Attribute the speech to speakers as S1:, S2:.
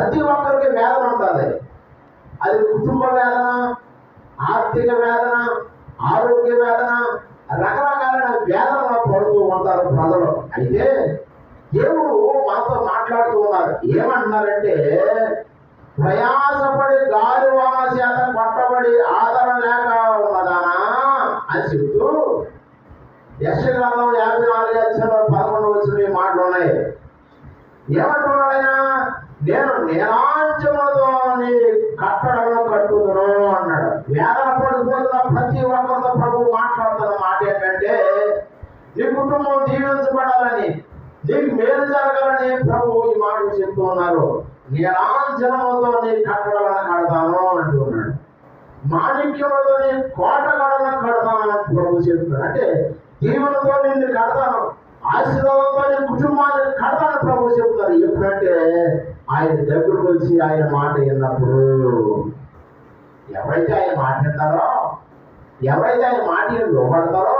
S1: ప్రతి ఒక్కరికి వేదన ఉంటుంది. అది కుటుంబ వేదన ఆర్థిక వేదన ఆరోగ్య వేదన రకరకాలైన వేదన పడుతూ ఉంటారు ప్రజలు. అయితే దేవుడు మాతో మాట్లాడుతూ ఉన్నారు. ఏమంటున్నారంటే ప్రయాసపడి గాలి వాన చేత పట్టబడి ఆదరణ లేక ఉన్నదానా? అని చెప్తూ యశగ్రంథం యాభై నాలుగు అధ్యాయంలో పదకొండు వచ్చిన మాటలు ఉన్నాయి. ఏమంటున్నారు? నేను నిరాంజములతో నీ కట్టడలను కట్టుదును అన్నాడు. వేదన పడిపోతున్న ప్రతి ఒక్కరితో ప్రభు మాట్లాడుతున్న మాట ఏంటంటే నీ కుటుంబం దీవించబడాలని నీకు మేలు జరగాలని ప్రభు ఈ మాట చెప్తూ ఉన్నారు. నిరాంజనములతో నీ కట్టడాలను కడతాను అంటున్నాడు మాణిక్యములతో నీ కోట కడలను కడతాను ప్రభు చెప్తున్నాడు. అంటే దీవులతో నిన్ను కడతాను ఆశీర్వాదంతో నీ కుటుంబాన్ని కర్మల ప్రభు చెప్తారు ఎప్పుడంటే ఆయన దగ్గరకు వచ్చి ఆయన మాట విన్నప్పుడు ఎవరైతే ఆయన మాట వింటారో ఎవరైతే ఆయన మాట లోపడతారో